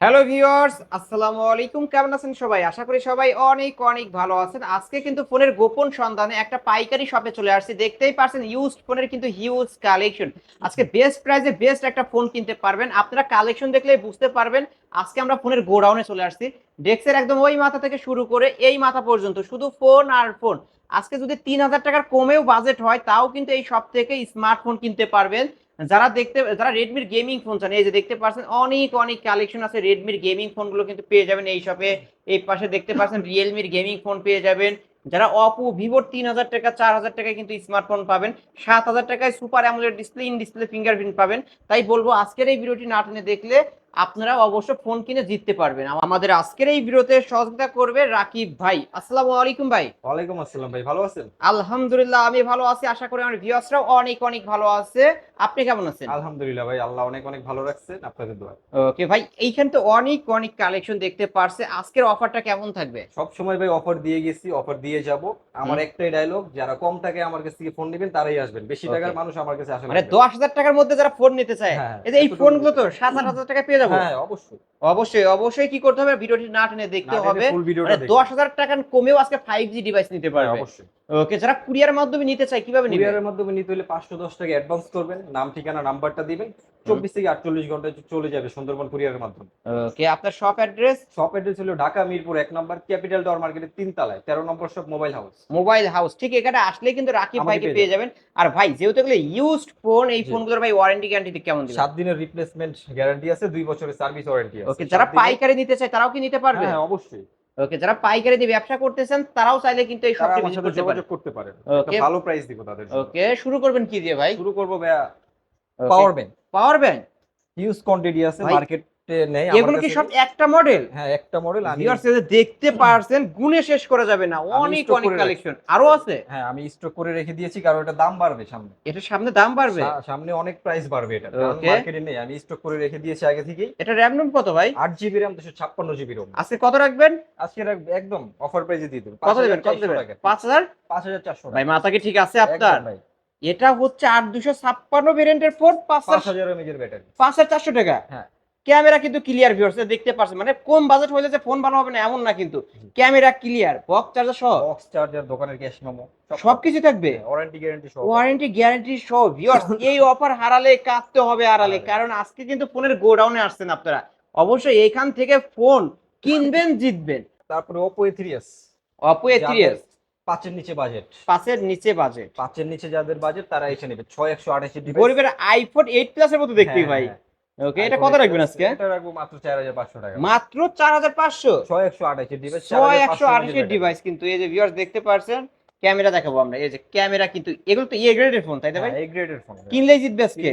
Hello viewers আসসালামু আলাইকুম কেমন আছেন সবাই? আশা করি সবাই অনেক অনেক ভালো আছেন। আজকে কিন্তু ফোনের গোপন সন্ধানে একটা পাইকারি শপে চলে আসছি। দেখতেই পারছেন ইউজড ফোনের কিন্তু হিউজ কালেকশন আজকে বেস্ট প্রাইসে বেস্ট একটা ফোন কিনতে পারবেন। আপনারা কালেকশন দেখলেই বুঝতে পারবেন, আজকে আমরা ফোনের গোডাউনে চলে আসছি। ডেস্কের একদম ওই মাথা থেকে শুরু করে এই মাথা পর্যন্ত, শুধু ফোন আর ফোন আজকে যদি তিন হাজার টাকার কমেও বাজেট হয়, তাও কিন্তু এই শপ থেকে স্মার্টফোন কিনতে পারবেন। যারা দেখতে, যারা রেডমির গেমিং ফোন চান, এই যে দেখতে পাচ্ছেন অনেক অনেক কালেকশন আছে রেডমির গেমিং ফোনগুলো কিন্তু পেয়ে যাবেন এই শপে এই পাশে দেখতে পাচ্ছেন রিয়েলমির গেমিং ফোন পেয়ে যাবেন। যারা অপো ভিভোর তিন হাজার টাকা, চার হাজার টাকায় কিন্তু স্মার্টফোন পাবেন। সাত হাজার টাকায় super AMOLED display in display fingerprint পাবেন। তাই বলব, আজকের এই ভিডিওটি না টেনে দেখলে আপনারা অবশ্য ফোন কিনে জিততে পারবেন। আমাদের আজকের এই ভিডিওতে সহযোগিতা করবে রাকিব ভাই। আসসালামু আলাইকুম ভাই। ওয়ালাইকুম আসসালাম ভাই ভালো আছেন? আলহামদুলিল্লাহ আমি ভালো আছি। আশা করি আমার ভিউয়ার্সরাও অনেক অনেক ভালো আছে। আপনি কেমন আছেন? আলহামদুলিল্লাহ ভাই আল্লাহ অনেক অনেক ভালো রাখছেন আপনাদের দোয়া। ওকে ভাই এইখানে তো অনেক অনেক কালেকশন দেখতে পারছে। আজকের অফারটা কেমন থাকবে? সব সময় ভাই অফার দিয়ে গেছি অফার দিয়ে যাব। আমার একটাই ডায়লগ যারা কম টাকায় আমার কাছ থেকে ফোন নেবেন তারাই আসবেন। বেশি টাকার মানুষ আমার কাছে আসে মানে দশ হাজার টাকার মধ্যে যারা ফোন নিতে চায় হ্যাঁ, এই যে এই ফোনগুলো তো নিতে সাত আট হাজার টাকা পেয়ে যাব হ্যাঁ অবশ্যই। অবশ্যই অবশ্যই কি করতে হবে? ভিডিওটি না টেনে দেখতে হবে। মানে দশ হাজার টাকা কমেও আজকে ফাইভ জি ডিভাইস নিতে পারবে। হ্যাঁ, অবশ্যই। ওকে যারা কুরিয়ার মাধ্যমে নিতে চায় কীভাবে নিবে? কুরিয়ারের মাধ্যমে নিতে হলে পাঁচশো দশ টাকা অ্যাডভান্স করবেন নাম ঠিকানা নাম্বারটা দিবেন চব্বিশ থেকে আটচল্লিশ ঘন্টায় চলে যাবে সুন্দরবন কুরিয়ারের মাধ্যমে। ওকে আপনার শপ অ্যাড্রেস শপ অ্যাড্রেস হলো ঢাকা মিরপুর এক নম্বর ক্যাপিটাল টাওয়ার মার্কেটের তিন তলায় তেরো নম্বর shop mobile house mobile house ঠিক এখানে আসলে কিন্তু রাকিব ভাইকে পেয়ে যাবেন। আর ভাই যেহেতু এগুলো ইউজড ফোন এই ফোনগুলোর ভাই ওয়ারেন্টি গ্যারান্টি কেমন দিবেন? সাত দিনের রিপ্লেসমেন্ট গ্যারান্টি আছে দুই বছরের সার্ভিস ওয়ারেন্টি আছে। ওকে যারা পাইকারি নিতে চায় তারাও কি নিতে পারবে? হ্যাঁ অবশ্যই। ওকে যারা পাইকারি দিয়ে ব্যবসা করতেছেন তারাও চাইলে কিন্তু এই সব শপটি ভিজিট করতে পারে যোগাযোগ করতে পারেন। ওকে ভালো প্রাইস দিব তাদের। ওকে শুরু করবেন কি দিয়ে ভাই? শুরু করব ভাই power bank power bank huge quantity আছে মার্কেটে নেই এগুলো কি সব একটা মডেল হ্যাঁ একটা মডেল আমি দেখতে পারছেন গুণে শেষ করা যাবে না। অনেক অনেক কালেকশন আরও আছে? হ্যাঁ আমি স্টক করে রেখে দিয়েছি কারণ এটা দাম বাড়বে সামনে। এটার সামনে দাম বাড়বে? সামনে অনেক প্রাইস বাড়বে এটা। মার্কেটে নেই আমি স্টক করে রেখে দিয়েছি আগে থেকেই। এটা র্যাম রোম কত ভাই? আট জিবি র্যাম দুশো ছাপ্পান্ন জিবি রোম আজকে কত রাখবেন? আজকে এক- একদম অফার প্রাইসে দিয়ে দেবো। কত দেবেন? কত দেবেন? পাঁচ হাজার? পাঁচ হাজার চারশো ভাই মাথা কি ঠিক আছে আপনার? এটা হচ্ছে আট দুশো ছাপ্পান্ন ভেরিয়েন্টের ফোন পাঁচ হাজার ব্যাটারি পাঁচ হাজার চারশো টাকা? হ্যাঁ। ক্যামেরা কিন্তু ক্লিয়ার ভিউয়ার্স দেখতে পারছেন। মানে কম বাজেট হইলে যে ফোন ভালো হবে না এমন না কিন্তু। ক্যামেরা ক্লিয়ার বক্স চার্জার সহ। বক্স চার্জার দোকানের ক্যাশ মেমো সবকিছু। থাকবে। ওয়ারেন্টি গ্যারান্টি সহ। ওয়ারেন্টি গ্যারান্টি সহ ভিউয়ার্স এই অফার হারালে কাটতে হবে আড়ালে। কারণ আজকে কিন্তু ফোনের গোডাউনে আসছেন আপনারা। অবশ্যই এইখান থেকে ফোন কিনবেন জিতবেন। তারপরে Oppo A3s Oppo A three S পাঁচের নিচে বাজেট পাঁচের নিচে বাজেট পাঁচের নিচে যাদের বাজেট তারা এসে নেবে। ছয় একশো আঠাশি গরিবের আইফোন এইট প্লাসের মতো দেখতে ভাই। ওকে এটা কত রাখবেন আজকে? এটা রাখব মাত্র চার হাজার পাঁচশো টাকা। মাত্র চার হাজার পাঁচশো? ছয় একশো আঠাশি ডিভাইস ছয় একশো আঠাশের ডিভাইস কিন্তু এই যে ভিউয়ার্স দেখতে পারছেন ক্যামেরা দেখাবো আমরা। এই যে ক্যামেরা কিন্তু এগুলো তো এ গ্রেডের ফোন তাই না ভাই? এ গ্রেডের ফোন কিনলেই জিতবে আজকে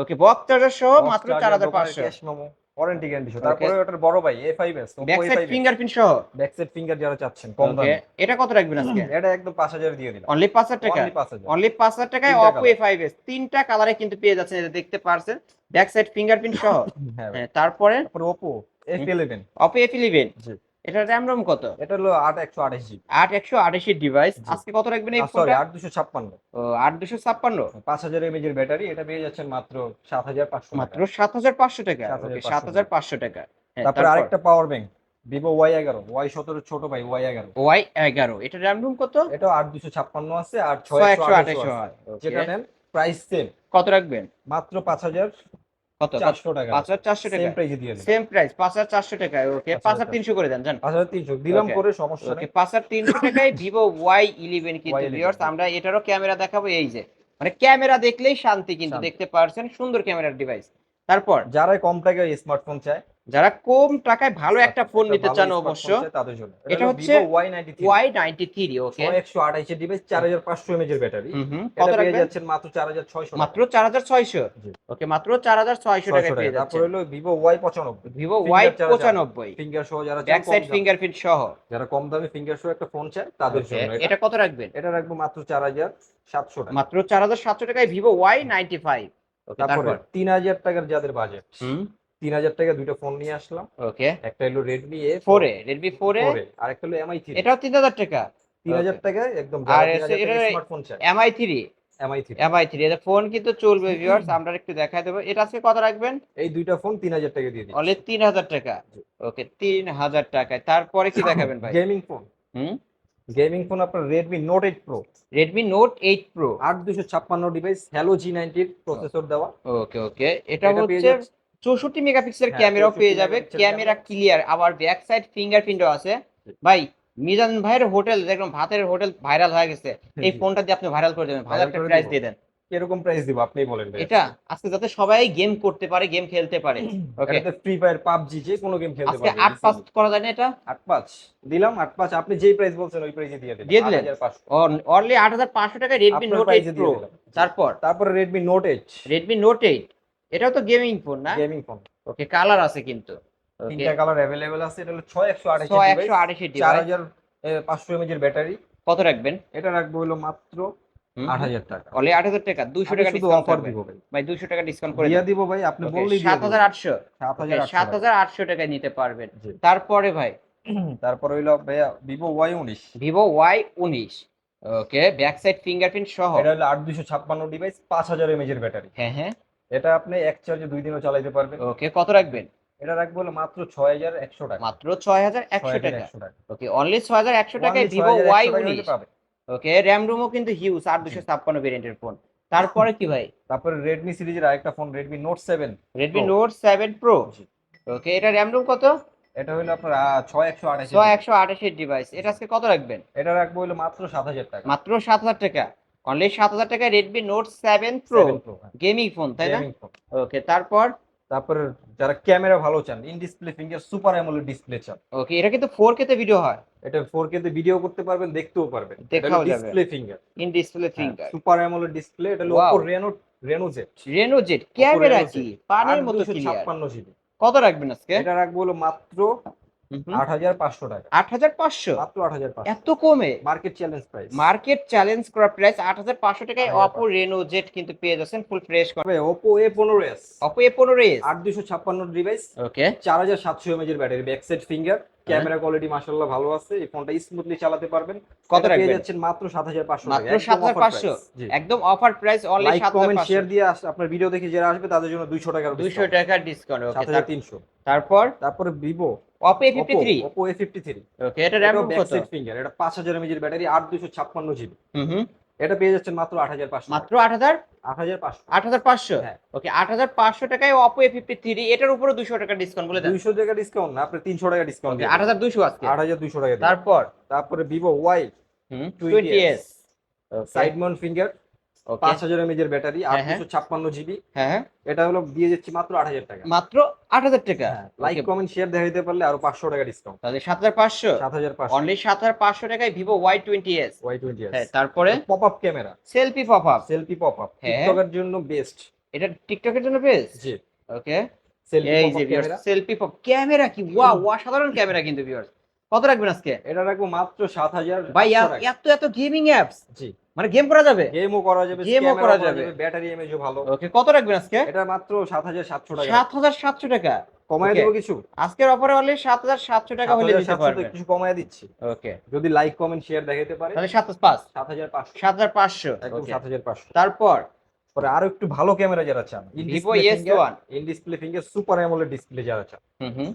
ওকে বক্স চার্জার সহ মাত্র চার হাজার পাঁচশো। ক্যাশ মেমো ওয়ারেন্টি গ্যারান্টি সহ। তারপরে ওটার বড় ভাই A5s ব্যাক সাইড ফিঙ্গারপ্রিন্ট সহ? ব্যাক সাইড ফিঙ্গার যারা চাচ্ছেন কম দামে। এটা কত রাখবেন আজকে? এটা একদম পাঁচ হাজার দিয়ে দিলাম। অনলি পাঁচ হাজার টাকা অনলি 5,000 অনলি পাঁচ হাজার টাকায় ফাইভ এস তিনটা কালারে কিন্তু পেয়ে যাচ্ছেন এটা দেখতে পারছেন। ব্যাক সাইড ফিঙ্গারপ্রিন্ট সহ? হ্যাঁ হ্যাঁ, তারপরে? Oppo F11 Oppo F eleven জি। এটা র্যাম রোম কত? এটা হলো আট একশো আঠাশ জিবি। আট একশো আটাশি ডিভাইস আজকে কত রাখবেন এই সরি ফোনটা আট দুশো ছাপ্পান্ন। ও, আট দুশো ছাপ্পান্ন? পাঁচ হাজার এমএজ এর ব্যাটারি এটা পেয়ে যাচ্ছেন মাত্র সাত হাজার পাঁচশো মাত্র সাত হাজার পাঁচশো টাকা। সাত হাজার পাঁচশো টাকা। হ্যাঁ, তারপরে আরেকটা পাওয়ার ব্যাংক ভিভো ওয়াই এগারো ওয়াই সতেরো ছোট ভাই ওয়াই এগারো। ওয়াই এগারো। এটা র্যাম রুম কত? এটা আট দুশো ছাপ্পান্ন আছে আর ছয় একশো আঠাশো হয়। যেটা নেন প্রাইস সেম কত রাখবেন? মাত্র পাঁচ হাজার কত? টাকা টাকা। সেম প্রাইসে দিয়ে দিন সেম প্রাইস টাকা ওকে করে দেন জান। দিলাম. সমস্যা নেই। টাকায় ভিভো ওয়াই ইলেভেন কিন্তু Y11 ভিউয়ার্স আমরা এটারও ক্যামেরা দেখাবো এই যে। মানে ক্যামেরা দেখলেই শান্তি কিন্তু দেখতে পারছেন সুন্দর ক্যামেরার ডিভাইস তারপর? যারা কম টাকায় স্মার্টফোন চায় যারা কম টাকায় ভালো একটা ফোন নিতে চান অবশ্য তাদের জন্য। এটা হচ্ছে Y ninety three Y ninety three okay ছয় একশো আঠাইশের ডিভাইস চার হাজার পাঁচশো এমএজ এর ব্যাটারি কত পেয়ে যাচ্ছেন মাত্র চার হাজার ছয়শো মাত্র চার হাজার ছয়শো। জি। ওকে মাত্র চার হাজার ছয়শো টাকায় পেয়ে তারপর হলো ভিভো ওয়াই পঁচানব্বই। ভিভো ওয়াই পঁচানব্বই। ফিঙ্গার সহ যারা ব্যাক সাইড ফিঙ্গারপ্রিন্ট সহ। যারা কম দামে ফিঙ্গার সহ একটা ফোন চায় তাদের জন্য এটা। কত রাখবেন? এটা রাখব মাত্র চার হাজার সাতশো টাকা। মাত্র চার হাজার সাতশো টাকায় ভিভো ওয়াই নাইনটি ফাইভ তারপরে তারপর? তিন হাজার টাকার যাদের বাজেট হুম। তিন হাজার টাকা দুইটা ফোন নিয়ে আসলাম। ওকে। একটা হলো Redmi A four A Redmi four A? আর একটা হলো এমআই থ্রি এটাও তিন হাজার টাকা? তিন হাজার টাকায় একদম আর এটা- স্মার্টফোন চায়। Mi three Mi three Mi three এটা ফোন কিন্তু চলবে ভিউয়ার্স আমরা একটু দেখাই দেবো। এটা আজকে কত রাখবেন? এই দুইটা ফোন তিন হাজার টাকা দিয়ে দিই অনলি তিন হাজার টাকা? ওকে তিন হাজার টাকায়। তারপরে কি দেখাবেন ভাই? Gaming phone hmm? Gaming phone আপনার Redmi Note eight Pro Redmi Note eight Pro আট দুশো ছাপ্পান্ন ডিভাইস হ্যালো জি নাইনটির প্রসেসর দেওয়া। Okay okay. এটা হচ্ছে চৌষট্টি মেগাপিক্সেলের হ্যাঁ, ক্যামেরাও পেয়ে যাবে। ক্যামেরা। ক্লিয়ার আবার ব্যাক সাইড ফিঙ্গারপ্রিন্টও আছে। ভাই মিজান ভাইয়ের হোটেল দেখলাম ভাতের হোটেল ভাইরাল হয়ে গেছে। এই ফোনটা দিয়ে আপনি ভাইরাল করে দেবেন। ভালো একটা প্রাইস দিয়ে দেন। এরকম প্রাইস দিব আপনি বলেন। এটা আজকে যাতে সবাই গেম করতে পারে গেম খেলতে পারে। ওকে এটাতে ফ্রি ফায়ার পাবজি যে কোনো গেম খেলতে পারে আজকে পারবে আট পাস করা যায় না এটা? আট পাঁচ দিলাম আট পাঁচ আপনি যেই প্রাইস বলছেন ওই প্রাইসে দিয়ে দিন দিয়ে দিলেন? 8500 অনলি আট হাজার পাঁচশো টাকা এ দিয়ে প্রো দিলাম। তারপর? তারপরে Redmi Note eight Redmi Note eight এটাও তো গেমিং ফোন না? গেমিং ফোন ওকে কালার আছে কিন্তু তিনটা কালার অ্যাভেলেবেল আছে এটা হলো ছয় একশো আঠাশ ছয় একশো আড়াইশি চার পাঁচশো এমএজ এর ব্যাটারি কত রাখবেন? এটা রাখব হলো মাত্র আট হাজার টাকা। অনলি আট হাজার টাকা দুশো আমি টাকা শুধু ডিসকাউন্ট অফার দিব ভাই। ভাই দুশো টাকা ডিসকাউন্ট করে দিয়ে দিব ভাই আপনি বললেই সাত হাজার আটশো। সাত হাজার সাত হাজার আটশো টাকায় নিতে পারবেন। তারপরে ভাই। তারপর হইল ভাইয়া ভিভো ওয়াই উনিশ। ভিভো ওয়াই উনিশ। ওকে ব্যাক সাইড ফিঙ্গারপ্রিন্ট সহ। এটা হলো আট দুশো ছাপ্পান্ন ডিভাইস পাঁচ হাজার এমএজ এর ব্যাটারি হ্যাঁ হ্যাঁ। এটা আপনি এক চার্জে দুই দিনও চালাতে পারবেন। ওকে কত রাখবেন? এটা রাখব হলো মাত্র ছয় হাজার একশো টাকা। মাত্র ছয় হাজার একশো 6100 টাকা। ওকে অনলি ছয় হাজার একশো টাকায় ভিভো 6100 ওয়াই উনিশ। ওকে র্যাম রুমও কিন্তু হিউজ আট দুশো ছাপ্পান্ন ভেরিয়েন্টের ফোন তারপরে কি ভাই? তারপরে রেডমি সিরিজের আরেকটা phone Redmi Note seven Redmi. Note seven Pro okay এটা র্যাম রুম কত? এটা হলো আপনার ছয় একশো আঠাশ ছয় একশো আঠাশের ডিভাইস এটা আজকে কত রাখবেন? এটা রাখব হলো মাত্র সাত হাজার টাকা। মাত্র সাত হাজার টাকা। অনলি সাত হাজার টাকায় Redmi Note seven Pro 7 Pro। Gaming phone তাই না? ওকে তারপর? তারপরে যারা ক্যামেরা ভালো চান in display finger super AMOLED display চান। ওকে এটা কিন্তু ফোর কে তে ভিডিও হয়। এটা 4K তে ভিডিও করতে পারবেন দেখতেও পারবেন। দেখাও যাবে। Display finger in display finger super AMOLED display এটা Wow. Oppo Reno Reno Reno Z camera কি? পানির মতো ক্লিয়ার 8256 জিবি কত রাখবেন আজকে? এটা রাখব হলো মাত্র আট হাজার পাঁচশো টাকা। আট হাজার পাঁচশো? মাত্র আট হাজার পাঁচশো। এত কমে? Market challenge price market challenge করা প্রাইস আট হাজার পাঁচশো টাকায় অপো রেনো জেট কিন্তু পেয়ে যাচ্ছেন ফুল ফ্রেশ তবে ওপো এ পনেরো এস অপো এ পনেরো এস আট দুশো ছাপ্পান্ন ডিভাইস ওকে চার হাজার সাতশো এমএজ এর battery back side finger camera quality মাশাআল্লাহ ভালো আছে এই ফোনটা স্মুথলি চালাতে পারবেন। কত পেয়ে যাচ্ছেন মাত্র সাত হাজার পাঁচশো মাত্র সাত হাজার পাঁচশো? একদম অফার প্রাইস অনলি লাইক সাত হাজার কমেন্ট শেয়ার দিয়ে আপনার ভিডিও দেখে যারা আসবে তাদের জন্য দুইশো টাকার দুইশো টাকা ডিসকাউন্ট ওকে হাজার তিনশো। তারপর? তারপরে Vivo Oppo A fifty three okay এটা র্যাম ব্যাক কত? সাইড ফিঙ্গার এটা পাঁচ হাজার এমএজ এর ব্যাটারি আট দুশো ছাপ্পান্ন জিবি হুম হুম। এটা পেয়ে যাচ্ছেন মাত্র আট হাজার পাঁচশো মাত্র আট হাজার? আট হাজার পাঁচশো। আট হাজার পাঁচশো? হ্যাঁ। ওকে আট হাজার পাঁচশো টাকায় অপো এ ফিফটি থ্রি এটার উপরে দুশো টাকা ডিসকাউন্ট বলে দুইশো টাকা ডিসকাউন্ট না আপনি তিনশো টাকা ডিসকাউন্ট আট হাজার দুশো আজকে। আট হাজার দুশো টাকা তারপর? তারপরে ভিভো ওয়াই হুম 20S twenty S side mount finger পাঁচ হাজার এমএজ এর ব্যাটারি আট হ্যাঁ। দুশো ছাপ্পান্ন জিবি হ্যাঁ হ্যাঁ। এটা হলো দিয়ে যাচ্ছি মাত্র আট হাজার টাকা। মাত্র আট হাজার টাকা? লাইক কমেন্ট শেয়ার দেখাইতে পারলে আরও পাঁচশো টাকা ডিসকাউন্ট তাহলে সাত হাজার পাঁচশো? সাত হাজার পাঁচশো। অনলি সাত হাজার পাঁচশো টাকায় Vivo Y twenty S Y twenty হ্যাঁ তারপরে? Pop up camera selfie pop up selfie pop up. টিকটকের জন্য বেস্ট এটা টিকটকের জন্য বেশ জি। Okay selfie pop camera selfie pop camera কি? ওয়া অসাধারণ ক্যামেরা কিন্তু ভিউয়ার্স কত রাখবেন আজকে? এটা রাখব মাত্র সাত হাজার ভাই এত এত গেমিং অ্যাপস জি। মানে গেম করা যাবে? গেমও করা যাবে Game ও করা যাবে। ব্যাটারি এমএজও ভালো। ওকে কত রাখবেন আজকে? এটা মাত্র সাত হাজার সাতশো টাকা। সাত হাজার সাতশো টাকা। কমায়. দেবো কিছু? আজকের অফারে হলে হাজার সাতশো টাকা হলে দিতে কিছু কমায় দিচ্ছি। ওকে যদি লাইক কমেন্ট শেয়ার দেখাতে পারে তাহলে সাত পাঁচ সাত হাজার পাঁচশো। সাত হাজার পাঁচশো। একদম Okay. সাত হাজার পাঁচশো। তারপর? পরে আরও একটু ভালো ক্যামেরা যারা চান Vivo in display finger super AMOLED display যারা চান। হুম হুম।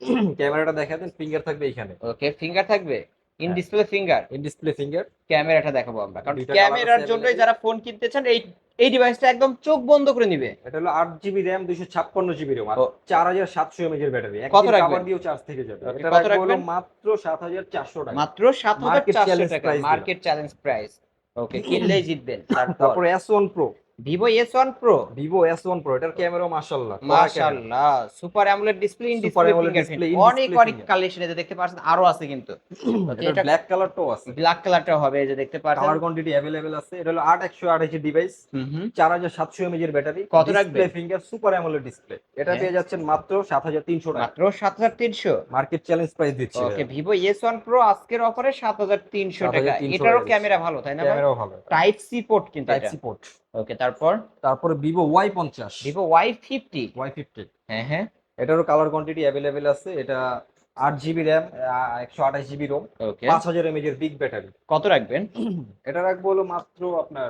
ক্যামেরাটা দেখা দেন ফিঙ্গার থাকবে এখানে ওকে ফিঙ্গার থাকবে? In. Display finger in display finger ক্যামেরাটা দেখাবো আমরা। কারণ ক্যামেরার জন্যই যারা ফোন কিনতে চান এই এই ডিভাইসটা একদম চোখ বন্ধ করে নিবে। এটা হলো আট জিবি র্যাম দুইশো ছাপ্পান্ন জিবি র্যাম আর। চার হাজার সাতশো এমএজ এর ব্যাটারি কত রাখবেন? দিয়েও চার্জ থেকে যাবে। এটা কত রাখব রাখবেন? মাত্র সাত হাজার চারশো টাকা। মাত্র সাত হাজার চারশো টাকা। মার্কেট চ্যালেঞ্জ প্রাইস ওকে কিনলেই জিতবেন। তারপর তারপরে S one Pro Vivo S one Pro Vivo S one Pro এটার ক্যামেরা মাশাল্লাহ মাশাআল্লাহ super AMOLED display in display AMOLED fingerprint display, অনেক অনেক। কালেকশন এতে দেখতে পাচ্ছেন আরও আছে কিন্তু। এটা ব্ল্যাক কালারটাও আছে। ব্ল্যাক কালারটা হবে এই যে দেখতে পাচ্ছেন। কালার কোয়ান্টিটি অ্যাভেলেবেল আছে। এটা হলো আট একশো আঠাশি ডিভাইস হুম হুম। চার হাজার সাতশো এমএজ এর ব্যাটারি কত রাখবে? ফিঙ্গার সুপার অ্যামোলেড ডিসপ্লে এটা হ্যাঁ। পেয়ে যাচ্ছেন মাত্র সাত হাজার তিনশো টাকা। মাত্র সাত হাজার তিনশো? মার্কেট চ্যালেঞ্জ প্রাইস দিচ্ছে। Okay Vivo S one Pro আজকের অফারে সাত হাজার তিনশো টাকা। এটারও ক্যামেরা ভালো তাই না ক্যামেরাও ভালো। টাইপ সি পোর্ট কিন্তু টাইপ সি পোর্ট ওকে তারপর? তারপরে ভিভো ওয়াই পঞ্চাশ। Vivo Y fifty Y fifty হ্যাঁ হ্যাঁ। এটারও কালার কোয়ান্টিটি অ্যাভেলেবেল আছে। এটা আট জিবি র্যাম একশো আঠাশ জিবি রোম ওকে পাঁচ হাজার এমএজ এর বিগ ব্যাটারি কত রাখবেন? এটা রাখব হলো মাত্র আপনার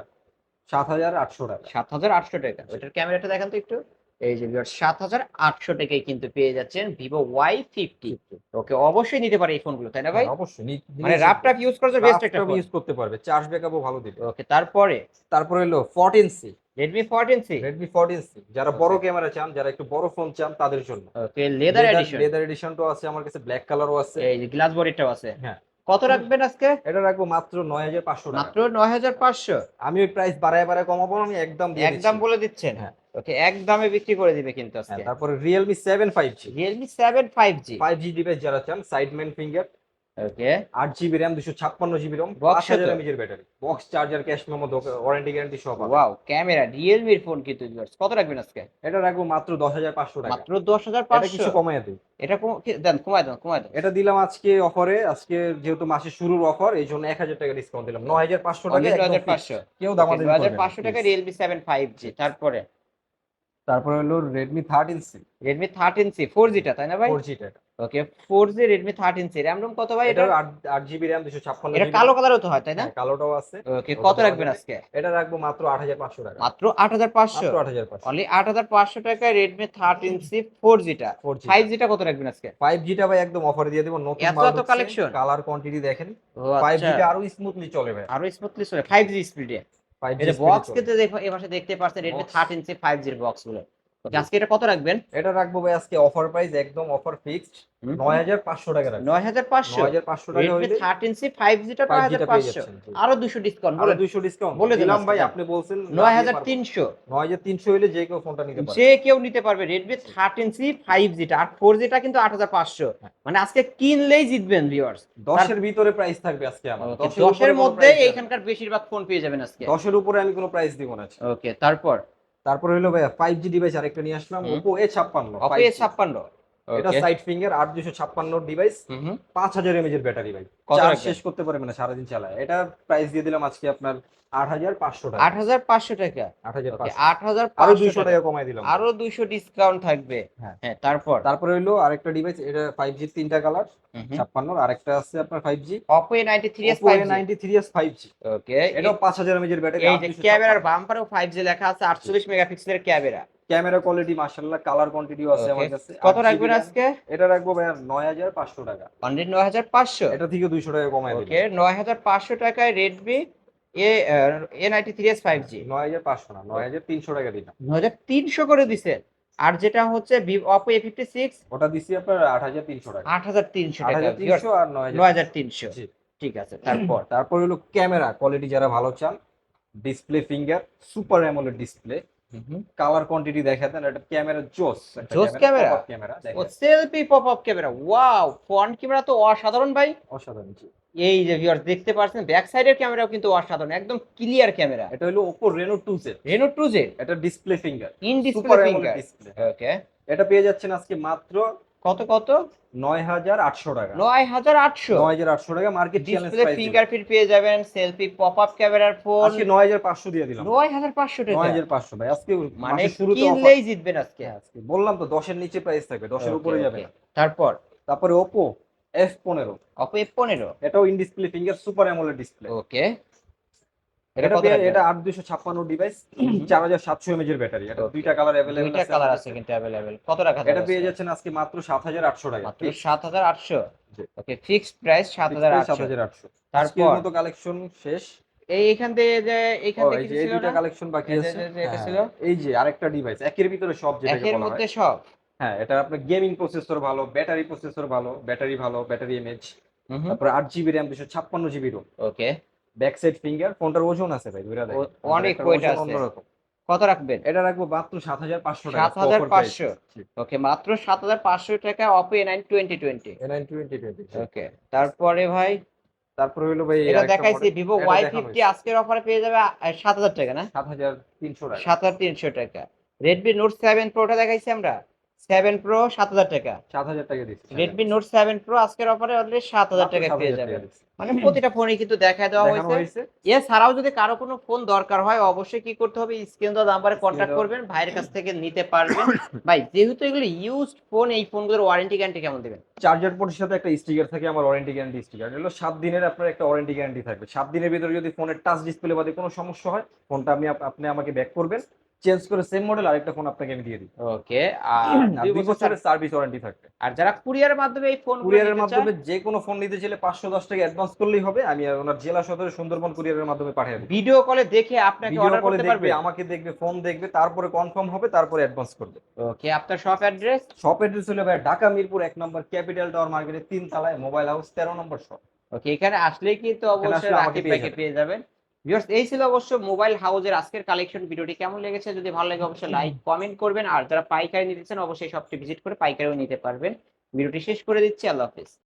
সাত হাজার আটশো টাকা। সাত হাজার আটশো টাকা। ওইটার ক্যামেরাটা দেখান তো একটু। এই যে সাত হাজার আটশো টাকায় কিন্তু পেয়ে যাচ্ছেন ভিভো ওয়াই ফিফটি। ওকে অবশ্যই নিতে পারে এই ফোনগুলো তাই না ভাই? হ্যাঁ, অবশ্যই। মানে রাফ টাফ ইউজ করার বেস্ট একটা ইউজ করতে পারবে চার্জ ব্যাকআপও ভালো দিবে। ওকে তারপরে? তারপরে হলো fourteen C Redmi fourteen C Redmi fourteen C যারা বড় ক্যামেরা চান যারা একটু বড় ফোন চান তাদের জন্য। ওকে লেদার এডিশন লেদার এডিশনটাও আছে আমার কাছে ব্ল্যাক কালারও আছে। এই যে গ্লাস বডিটাও আছে। হ্যাঁ। কত রাখবেন আজকে? এটা রাখব মাত্র নয় হাজার পাঁচশো মাত্র নয় হাজার পাঁচশো? আমি ওই প্রাইস বাড়ায় বাড়ায় কমাবো আমি একদম একদম বলে দিচ্ছেন? হ্যাঁ। ওকে একদমে বিক্রি করে দিবে কিন্তু হ্যাঁ, আজকে। তারপরে Realme seven five G Realme seven five G five G device যারা চান সাইডম্যান ফিঙ্গার ওকে আট জিবি র্যাম দুশো ছাপ্পান্ন জিবি রম Box পাঁচ হাজার সাথে? এমএজের battery box charger cash memo warranty guarantee সব আছে। ওয়াও ক্যামেরা রিয়েলমির ফোন কিন্তু viewers। কত রাখবেন আজকে? এটা রাখব মাত্র দশ হাজার পাঁচশো টাকা। মাত্র দশ হাজার এটা কিছু কমাই দিই। এটা দেন কমায় দেন কমায় দেন। এটা দিলাম আজকে অফারে আজকে যেহেতু মাসের শুরুর অফার এই জন্য এক হাজার টাকা ডিসকাউন্ট দিলাম। নয় হাজার পাঁচশো টাকা নয় একদম হাজার fixed। পাঁচশো। কেউ দামাদামি নয় হাজার পাঁচশো টাকা please। Realme seven five G তারপরে? তারপরে হলো Redmi thirteen C Redmi thirteen C four জিটা তাই না ভাই? Four জিটা okay four G Redmi thirteen C RAM ROM কত ভাই এটা এটা আট আট জিবি র্যাম দুশো ছাপ্পান্ন এটা কালো কালারও তো হয় তাই না? হ্যাঁ, কালোটাও আছে। ওকে কত রাখবেন আজকে? এটা রাখব মাত্র আট হাজার পাঁচশো টাকা। মাত্র আট হাজার পাঁচশো? মাত্র আট হাজার পাঁচশো। অনলি আট হাজার পাঁচশো টাকায় ফোর জিটা ফোর জি ফাইভ জিটা কত রাখবেন আজকে? ফাইভ জিটা ভাই একদম অফারে দিয়ে দেবো। নতুন এত এত collection? কালার কোয়ান্টিটি দেখেন। ও ফাইভ আচ্ছা। জিটা আরও স্মুথলি চলে ভাই। আরও স্মুথলি চলে। ফাইভ জি স্পিডে ফাইভ এটা বক্স কিন্তু দেখো এই পাশে দেখতে পাচ্ছেন রেডমি। থার্টিন সি ফাইভ জির বক্সগুলো আজকে এটা কত রাখবেন? এটা রাখব ভাই আজকে অফার প্রাইস একদম অফার ফিক্সড নয় হাজার পাঁচশো টাকা রাখব। নয় হাজার পাঁচশো? টাকা হইলে থার্টিন সি। আরও দুশো ডিসকাউন্ট আরও বলে দুইশো ডিসকাউন্ট বলে দিলাম ভাই। আপনি বলছেন নয় হাজার তিনশো। নয় হাজার তিনশো হইলে যে কেউ ফোনটা নিতে পারে। যে কেউ নিতে পারবে রেডমি থার্টিন সি ফাইভ জিটা আর ফোর জিটা কিন্তু আট হাজার পাঁচশো। হ্যাঁ। মানে আজকে কিনলেই জিতবেন ভিউয়ার্স দশের ভিতরে প্রাইস থাকবে আজকে আমার। দশের উপরে কোনো মধ্যে এইখানকার বেশিরভাগ ফোন পেয়ে যাবেন আজকে। দশের উপরে আমি কোনো প্রাইস দিব না ওকে তারপর? তারপরে হলো ভাইয়া ফাইভ জি ডিভাইস আরেকটা নিয়ে আসলাম। ওপো এ ছাপ্পান্ন এ ছাপ্পান্ন এটা সাইড ফিঙ্গার আট দুশো ছাপ্পান্ন ডিভাইস পাঁচ হাজার এমএজ এর ব্যাটারি ভাই। চার্জ শেষ করতে পারবে না সারাদিন চালায়। এটা প্রাইস দিয়ে দিলাম আজকে আপনার আট হাজার পাঁচশো টাকা। আট হাজার পাঁচশো টাকা? আট হাজার আট হাজার আরও দুইশো টাকা কমাই দিলাম। আরও দুইশো ডিসকাউন্ট থাকবে। হ্যাঁ। হ্যাঁ তারপর? তারপরে হইল আরেকটা ডিভাইস এটা ফাইভ জি তিনটা কালার ছাপ্পান্ন আরেকটা আছে আপনার five G Oppo A ninety three S five ninety three S five G okay এটাও পাঁচ হাজার এমএজ এর ব্যাটারি ক্যামেরার বাম্পারেও ফাইভ জি লেখা আছে আটচল্লিশ মেগাপিক্সেলের ক্যামেরা ক্যামেরা কোয়ালিটি মাশাআল্লাহ কালার কোয়ান্টিটিও আছে আমার কাছে। কত রাখবেন আজকে? এটা রাখব ভাই নয় হাজার পাঁচশো টাকা। অনলি নয় হাজার পাঁচশো? এটা থেকে দুইশো টাকা কমাই ওকে নয় হাজার পাঁচশো টাকায় Redmi A A ninety three S five G নয় হাজার পাঁচশো না নয় হাজার তিনশো টাকা দিলাম। নয় হাজার তিনশো করে দিছে। আর যেটা হচ্ছে ফিফটি সিক্স ওটা দিছি আপনার আট হাজার তিনশো টাকা। আট হাজার তিনশো আট টাকা হাজার তিনশো আর নয় নয় হাজার তিনশো। জি। ঠিক আছে তারপর? তারপর হলো ক্যামেরা কোয়ালিটি যারা ভালো চান display finger super AMOLED display colour quantity দেখা দেন এটা ক্যামেরা জোস জোস ক্যামেরা ক্যামেরা ও selfie pop up camera wow front camera তো অসাধারণ ভাই। অসাধারণ এই যে ভিউয়ার্স দেখতে পাচ্ছেন ব্যাক সাইডের ক্যামেরাও কিন্তু অসাধারণ একদম ক্লিয়ার ক্যামেরা এটা হলো two Reno Reno two Z এটা display finger in display finger okay এটা পেয়ে যাচ্ছেন আজকে মাত্র কত কত? নয় হাজার আটশো টাকা। নয় হাজার আটশো? নয় হাজার আটশো টাকা মার্কেট চ্যালেঞ্জ ডিসপ্লে ফিঙ্গারপ্রিন্ট পেয়ে যাবেন সেলফি পপ আপ ক্যামেরার ফোন আজকে নয় হাজার পাঁচশো দিয়ে দিলাম। নয় হাজার পাঁচশো নয় হাজার পাঁচশো ভাই আজকে মানে কিনলেই জিতবেন আজকে। হ্যাঁ, আজকে। বললাম তো দশের নিচে প্রাইস থাকবে দশের উপরে যাবে. না। তারপর? তারপরে ওপো এফ পনেরো। এফ পনেরো? এটাও in display finger super AMOLED display okay এটা কত এটা ডিভাইস এর ব্যাটারি এটা দুইটা কালার দুইটা কালার আছে কিন্তু কত এটা পেয়ে যাচ্ছেন আজকে মাত্র সাত হাজার আটশো টাকা। মাত্র। ওকে ফিক্সড প্রাইস তারপর? মতো কালেকশন শেষ। এই এখান থেকে যে এখান থেকে যে কিছু ছিল দুইটা কালেকশন বাকি আছে। যে- যে হ্যাঁ? এই যে আরেকটা ডিভাইস একের ভিতরে সব যেটাকে একের মধ্যে সব? হ্যাঁ এটা আপনার গেমিং প্রসেসর ভালো ব্যাটারি প্রসেসর ভালো ব্যাটারি ভালো ব্যাটারি এমএচ তারপরে আট জিবি র্যাম দুশো ছাপ্পান্ন GB ROM okay. Back side finger ফোনটার ওজন আছে ভাই দুইটা। অনেক ওজন আছে। অন্যরকম। কত রাখবেন এটা রাখব মাত্র সাত হাজার পাঁচশো টাকা সাত হাজার। পাঁচশো। ওকে মাত্র সাত হাজার পাঁচশো টাকা Oppo A nine twenty twenty A9 2020 okay তারপরে ভাই তারপরে হলো ভাই এটা দেখাইছি ভিভো ওয়াই ফিফটি আজকের অফারে পেয়ে যাবে সাত হাজার টাকা না সাত হাজার তিনশো টাকা সাত হাজার তিনশো টাকা রেডমি নোট সেভেন প্রোটা দেখাইছি আমরা সেভেন প্রো সাত হাজার টাকা সাত হাজার টাকা দিচ্ছি রেডমি নোট সেভেন প্রো আজকের অফারে অলরেডি সাত হাজার টাকা পেয়ে যাবেন মানে প্রতিটা ফোনে কিন্তু দেখা দেওয়া হয়েছে। এছাড়াও যদি কারও কোনো ফোন দরকার হয় অবশ্যই কি করতে হবে? স্ক্রিন দেওয়া নাম্বারে কন্ট্যাক্ট করবেন ভাইয়ের কাছ থেকে নিতে পারবেন। ভাই যেহেতু এগুলো ইউজড ফোন এই ফোনগুলোর ওয়ারেন্টি গ্যারান্টি কেমন দেবেন? চার্জার পোর্টের সাথে একটা স্টিকার থাকে আমার ওয়ারেন্টি গ্যারান্টি স্টিকার হলো সাত দিনের আপনার একটা ওয়ারেন্টি গ্যারান্টি থাকবে। সাত দিনের ভিতরে যদি ফোনের টাচ ডিসপ্লে বাদে কোনো সমস্যা হয় ফোনটা আমি আপনি আমাকে ব্যাক করবেন। চেঞ্জ করে সেম মডেল আরেকটা ফোন আপনাকে আমি দিয়ে দিই। ওকে আর দুই বছরের সার্ভিস ওয়ারেন্টি থাকবে। আর যারা কুরিয়ারের মাধ্যমে এই ফোন কুরিয়ারের মাধ্যমে যে কোনো ফোন নিতে চাইলে পাঁচশো দশ টাকা অ্যাডভান্স করলেই হবে। আমি আর ওনার জেলা সদরে সুন্দরবন কুরিয়ারের মাধ্যমে পাঠিয়ে দিই ভিডিও কলে দেখে আপনাকে ভিডিও অর্ডার কলে করতে দেখবে পারবে? আমাকে দেখবে ফোন দেখবে তারপরে কনফার্ম হবে তারপরে অ্যাডভান্স করবে। ওকে আপনার শপ অ্যাড্রেস শপ অ্যাড্রেস হলো ভাই ঢাকা মিরপুর এক নম্বর ক্যাপিটাল টাওয়ার মার্কেটের তিন তলায় মোবাইল হাউস তেরো নম্বর শপ ওকে এখানে আসলেই কিন্তু অবশ্যই রাকিব পেয়ে যাবেন। ভিউয়ার্স এই ছিল অবশ্য মোবাইল হাউজের আজকের কালেকশন ভিডিওটি কেমন লেগেছে? যদি ভালো লাগে অবশ্যই লাইক কমেন্ট করবেন। আর যারা পাইকারি নিতে চান অবশ্যই সবটি ভিজিট করে পাইকারিও নিতে পারবেন। ভিডিওটি শেষ করে দিচ্ছি। আল্লাহ হাফেজ।